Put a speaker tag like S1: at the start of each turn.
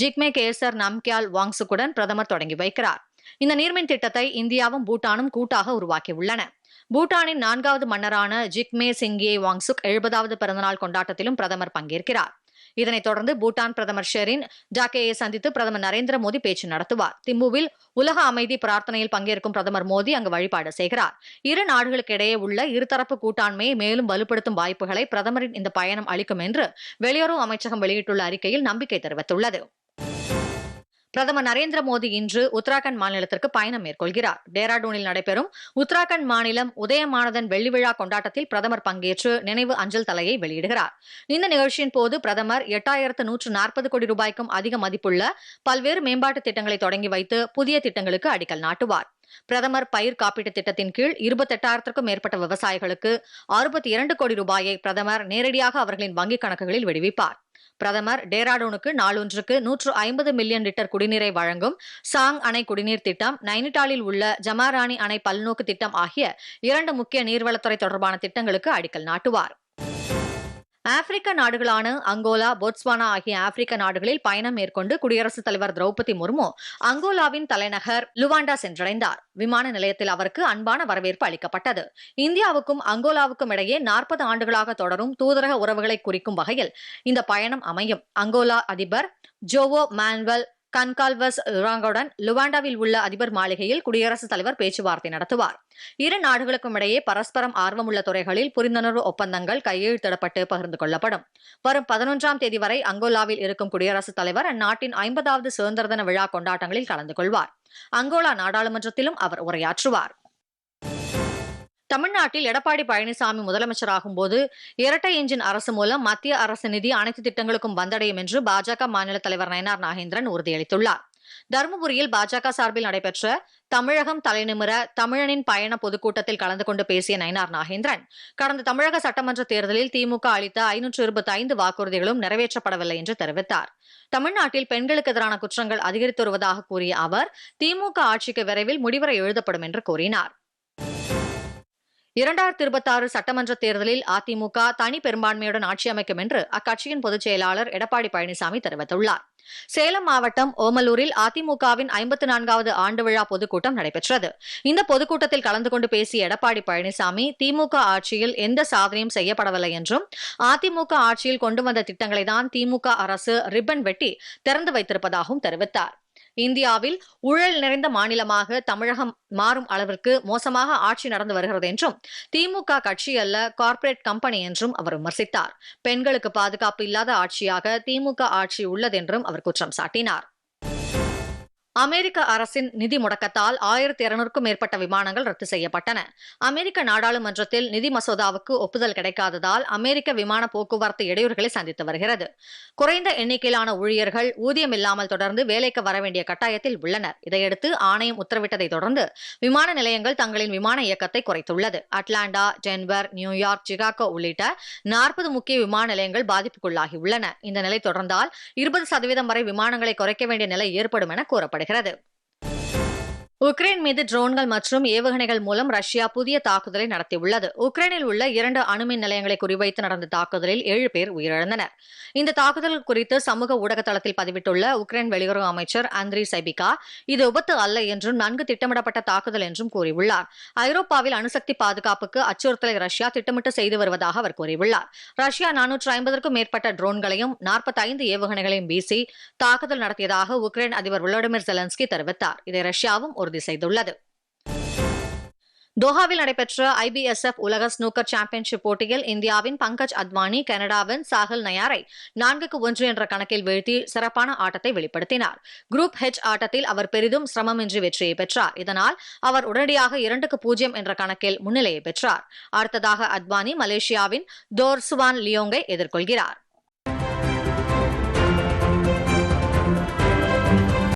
S1: ஜிக்மே கேசர் நம்கியால் வாங்ஸுக்குடன் பிரதமர் தொடங்கி வைக்கிறார் இந்த நீர்மின் திட்டத்தை இந்தியாவும் பூட்டானும் கூட்டாக உருவாக்கி உள்ளன பூட்டானின் நான்காவது மன்னரான ஜிக்மே சிங்கே வாங்சுக் எழுபதாவது பிறந்தநாள் கொண்டாட்டத்திலும் பிரதமர் பங்கேற்கிறார் இதனைத் தொடர்ந்து பூட்டான் பிரதமர் ஷெரின் டாக்கேயை சந்தித்து பிரதமர் நரேந்திர மோடி பேச்சு நடத்துவார் திம்புவில் உலக அமைதி பிரார்த்தனையில் பங்கேற்கும் பிரதமர் மோடி அங்கு வழிபாடு செய்கிறார் இரு நாடுகளுக்கு இடையே உள்ள இருதரப்பு கூட்டாண்மையை மேலும் வலுப்படுத்தும் வாய்ப்புகளை பிரதமரின் இந்த பயணம் அளிக்கும் என்று வெளியுறவு அமைச்சகம் வெளியிட்டுள்ள அறிக்கையில் நம்பிக்கை தெரிவித்துள்ளது பிரதமர் நரேந்திர மோடி இன்று உத்தராகண்ட் மாநிலத்திற்கு பயணம் மேற்கொள்கிறார் டேராடூனில் நடைபெறும் உத்தராகண்ட் மாநிலம் உதயமானதன் வெள்ளி விழா கொண்டாட்டத்தில் பிரதமர் பங்கேற்று நினைவு அஞ்சல் தலையை வெளியிடுகிறார் இந்த நிகழ்ச்சியின் போது பிரதமர் எட்டாயிரத்து நூற்று நாற்பது கோடி ரூபாய்க்கும் அதிக மதிப்புள்ள பல்வேறு மேம்பாட்டு திட்டங்களை தொடங்கி வைத்து புதிய திட்டங்களுக்கு அடிக்கல் நாட்டுவார் பிரதமர் பயிர் காப்பீட்டுத் திட்டத்தின் கீழ் இருபத்தெட்டாயிரத்திற்கும் மேற்பட்ட விவசாயிகளுக்கு அறுபத்தி இரண்டு கோடி ரூபாயை பிரதமர் நேரடியாக அவர்களின் வங்கிக் கணக்குகளில் விடுவிப்பார் பிரதமர் டேராடூனுக்கு நாளொன்றுக்கு நூற்று ஐம்பது மில்லியன் லிட்டர் குடிநீரை வழங்கும் சாங் அணை குடிநீர் திட்டம் நைனிடாலில் உள்ள ஜமாராணி அணை பல்நோக்கு திட்டம் ஆகிய இரண்டு முக்கிய நீர்வளத்துறை தொடர்பான திட்டங்களுக்கு அடிக்கல் நாட்டுவார் ஆப்பிரிக்க நாடுகளான அங்கோலா போட்ஸ்வானா ஆகிய ஆப்பிரிக்க நாடுகளில் பயணம் மேற்கொண்டு குடியரசுத் தலைவர் திரௌபதி முர்மு அங்கோலாவின் தலைநகர் லுவாண்டா சென்றடைந்தார் விமான நிலையத்தில் அவருக்கு அன்பான வரவேற்பு அளிக்கப்பட்டது இந்தியாவுக்கும் அங்கோலாவுக்கும் இடையே நாற்பது ஆண்டுகளாக தொடரும் தூதரக உறவுகளை குறிக்கும் வகையில் இந்த பயணம் அமையும் அங்கோலா அதிபர் ஜோவோ மான்வெல் கன்கால்வஸ் ராங்கோடன் லுவாண்டாவில் உள்ள அதிபர் மாளிகையில் குடியரசுத் தலைவர் பேச்சுவார்த்தை நடத்துவார் இரு நாடுகளுக்கும் இடையே பரஸ்பரம் ஆர்வமுள்ள துறைகளில் புரிந்துணர்வு ஒப்பந்தங்கள் கையெழுத்திடப்பட்டு பகிர்ந்து கொள்ளப்படும் வரும் பதினொன்றாம் தேதி வரை அங்கோலாவில் இருக்கும் குடியரசுத் தலைவர் அந்நாட்டின் ஐம்பதாவது சுதந்திர தின விழா கொண்டாட்டங்களில் கலந்து கொள்வார் அங்கோலா நாடாளுமன்றத்திலும் அவர் உரையாற்றுவார் தமிழ்நாட்டில் எடப்பாடி பழனிசாமி முதலமைச்சராகும் போது இரட்டை இன்ஜின் அரசு மூலம் மத்திய அரசு நிதி அனைத்து திட்டங்களுக்கும் வந்தடையும் என்று பாஜக மாநில தலைவர் நயனார் நாகேந்திரன் உறுதியளித்துள்ளார் தருமபுரியில் பாஜக சார்பில் நடைபெற்ற தமிழகம் தலைநிமிர தமிழனின் பயண பொதுக்கூட்டத்தில் கலந்து கொண்டு பேசிய நயனார் நாகேந்திரன் கடந்த தமிழக சட்டமன்ற தேர்தலில் திமுக அளித்த ஐநூற்று இருபத்தி ஐந்து வாக்குறுதிகளும் நிறைவேற்றப்படவில்லை என்று தெரிவித்தார் தமிழ்நாட்டில் பெண்களுக்கு எதிரான குற்றங்கள் அதிகரித்து வருவதாக கூறிய அவர் திமுக ஆட்சிக்கு விரைவில் முடிவுரை எழுதப்படும் என்று கூறினார் இரண்டாயிரத்தி இருபத்தி ஆறு சட்டமன்ற தேர்தலில் அதிமுக தனி பெரும்பான்மையுடன் ஆட்சி அமைக்கும் என்று அக்கட்சியின் பொதுச் செயலாளர் எடப்பாடி பழனிசாமி தெரிவித்துள்ளார் சேலம் மாவட்டம் ஓமலூரில் அதிமுகவின் ஐம்பத்தி நான்காவது ஆண்டு விழா பொதுக்கூட்டம் நடைபெற்றது இந்த பொதுக்கூட்டத்தில் கலந்து கொண்டு பேசிய எடப்பாடி பழனிசாமி திமுக ஆட்சியில் எந்த சாதனையும் செய்யப்படவில்லை என்றும் அதிமுக ஆட்சியில் கொண்டு வந்த திட்டங்களை தான் திமுக அரசு ரிப்பன் வெட்டி திறந்து வைத்திருப்பதாகவும் தெரிவித்தார் இந்தியாவில் ஊழல் நிறைந்த மாநிலமாக தமிழகம் மாறும் அளவிற்கு மோசமாக ஆட்சி நடந்து வருகிறது என்றும் திமுக கட்சி அல்ல கார்ப்பரேட் கம்பெனி என்றும் அவர் விமர்சித்தார் பெண்களுக்கு பாதுகாப்பு இல்லாத ஆட்சியாக திமுக ஆட்சி உள்ளதென்றும் அவர் குற்றம் சாட்டினார் அமெரிக்க அரசின் நிதி முடக்கத்தால் ஆயிரத்தி இருநூறுக்கும் மேற்பட்ட விமானங்கள் ரத்து செய்யப்பட்டன அமெரிக்க நாடாளுமன்றத்தில் நிதி மசோதாவுக்கு ஒப்புதல் கிடைக்காததால் அமெரிக்க விமான போக்குவரத்து இடையூறுகளை சந்தித்து வருகிறது குறைந்த எண்ணிக்கையிலான ஊழியர்கள் ஊதியம் இல்லாமல் தொடர்ந்து வேலைக்கு வர வேண்டிய கட்டாயத்தில் உள்ளனர் இதையடுத்து ஆணையம் உத்தரவிட்டதை தொடர்ந்து விமான நிலையங்கள் தங்களின் விமான இயக்கத்தை குறைத்துள்ளது அட்லாண்டா டென்வர் நியூயார்க் சிகாகோ உள்ளிட்ட நாற்பது முக்கிய விமான நிலையங்கள் பாதிப்புக்குள்ளாகி உள்ளன இந்த நிலை தொடர்ந்தால் இருபது சதவீதம் வரை விமானங்களை குறைக்க வேண்டிய நிலை ஏற்படும் என கூறப்பட்டது পড়ে খেলা உக்ரைன் மீது ட்ரோன்கள் மற்றும் ஏவுகணைகள் மூலம் ரஷ்யா புதிய தாக்குதலை நடத்தியுள்ளது உக்ரைனில் உள்ள இரண்டு அணுமின் நிலையங்களை குறிவைத்து நடந்த தாக்குதலில் ஏழு பேர் உயிரிழந்தனர் இந்த தாக்குதல் குறித்து சமூக ஊடக தளத்தில் பதிவிட்டுள்ள உக்ரைன் வெளியுறவு அமைச்சர் அந்திரி சைபிகா இது விபத்து அல்ல என்றும் நன்கு திட்டமிடப்பட்ட தாக்குதல் என்றும் கூறியுள்ளார் ஐரோப்பாவில் அணுசக்தி பாதுகாப்புக்கு அச்சுறுத்தலை ரஷ்யா திட்டமிட்டு செய்து வருவதாக அவர் கூறியுள்ளார் ரஷ்யா நானூற்று ஐம்பதற்கும் மேற்பட்ட ட்ரோன்களையும் நாற்பத்தைந்து ஏவுகணைகளையும் வீசி தாக்குதல் நடத்தியதாக உக்ரைன் அதிபர் விளாடிமிர் ஜெலன்ஸ்கி தெரிவித்தார் இதை ரஷ்யாவும் ஒரு உறுதி செய்துள்ளது தோஹாவில் நடைபெற்ற ஐபிஎஸ்எஃப் உலக ஸ்னூக்கர் சாம்பியன்ஷிப் போட்டியில் இந்தியாவின் பங்கஜ் அத்வானி கனடாவின் சாகல் நயாரை நான்குக்கு ஒன்று என்ற கணக்கில் வீழ்த்தி சிறப்பான ஆட்டத்தை வெளிப்படுத்தினார் குரூப் ஹெச் ஆட்டத்தில் அவர் பெரிதும் சிரமமின்றி வெற்றியை பெற்றார் இதனால் அவர் உடனடியாக இரண்டுக்கு பூஜ்ஜியம் என்ற கணக்கில் முன்னிலையை பெற்றார் அடுத்ததாக அத்வானி மலேசியாவின் தோர்சுவான் லியோங்கை எதிர்கொள்கிறாா்